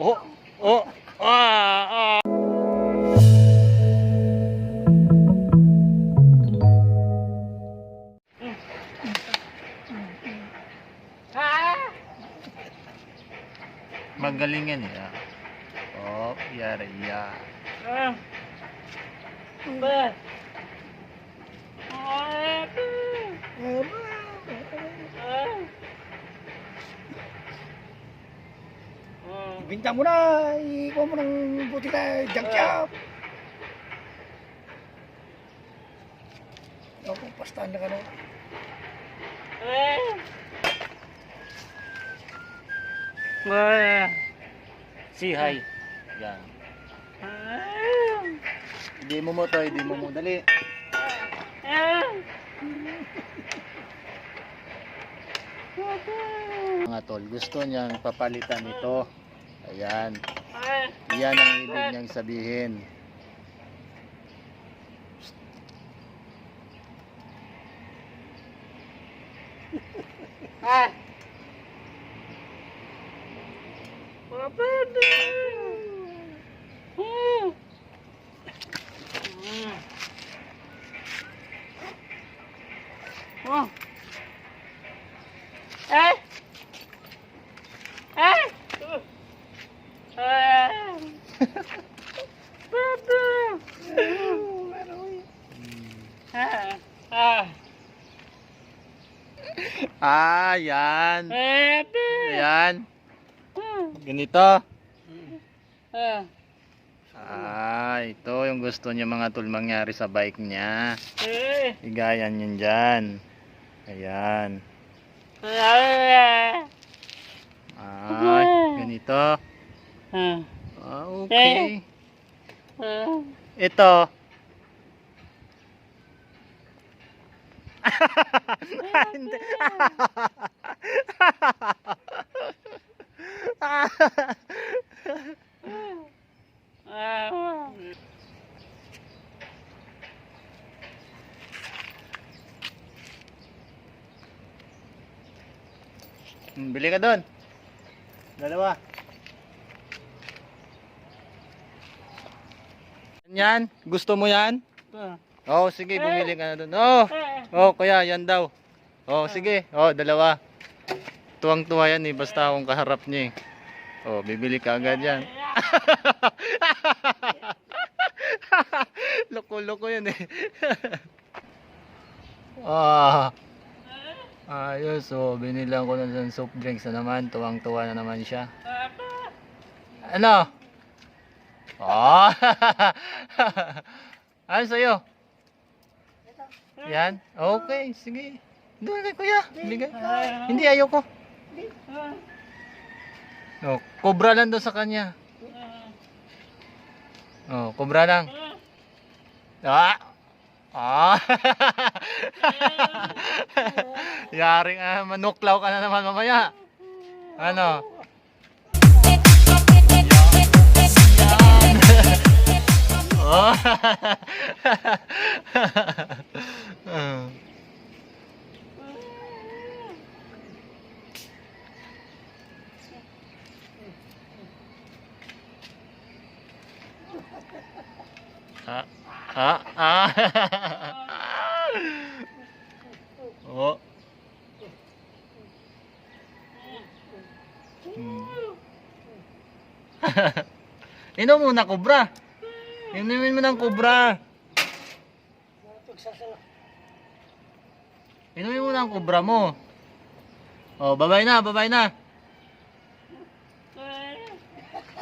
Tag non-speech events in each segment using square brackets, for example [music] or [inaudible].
Oh, oh, ah, ah. Magaling yan eh. Oh, yari, ya. Ah. Ba. Ah. Ah. Ah. Binta mo na, ikuha mo ng buti ka, junk shop. Ako, pastahan na ka na. Ah. Si hi. Yan. Hindi mo mo to, hindi mo mo. Dali. Ah. Mga tol, gusto niyang papalitan ito. Ayan. Ah. Yan ang ibig niyang sabihin. Ah. Papa. Hmm. Hmm. Oh. Eh. Eh. Ah. Papa. Ah. Ah. Ah, yan. Papa. Yan. Ah. Ganito. Ah. Ah, ito yung gusto niya mga tol mangyari sa bike niya. Eh. Igayan yun dyan. Ayan. Ah. Ah, ganito. Ah. Ah, okay. Ah. Ito. [laughs] Hindi. Ah. [laughs] Hmm, Bili ka doon. Dalawa. Yan, gusto mo yan? Ah. Oo, sige, bumili ka na doon. Oo, oh, kuya, yan daw. Oo, sige. Oo, dalawa. Tuwang-tuwa yan eh, basta akong kaharap niya eh. Oo, bibili ka agad yan. [laughs] Loko-loko yan eh. [laughs] ah. Ayos, so binilang ko na ng soft drinks na naman. Tuwang-tuwa na naman siya. Ano? Oh. [laughs] ano sa'yo? Yan? Okay, sige. Doon kay kuya. Bigay. Hindi, ayoko. Oh, kobra lang doon sa kanya. Oh, kobra lang. Ah. Ah. [laughs] Yaring ah, manuklaw ka na naman mamaya. Ano? Ah. Ah, oh. Hmm. Inom muna kubra. Inumin mo ng kubra. Inumin mo ng kubra mo. Oh, babay na, babay na.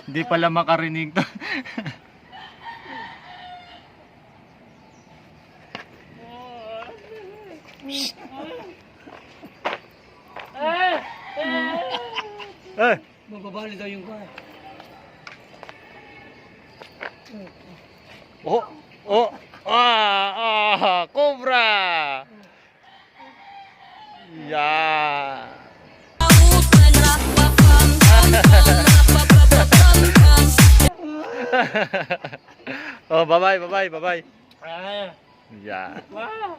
Hindi pala makarinig to. eh, Mababali daw yung kuha. Oh, oh, ah, ah, cobra. Yeah. [laughs] oh, bye-bye, bye-bye, bye-bye. Ah. Yeah. Wow.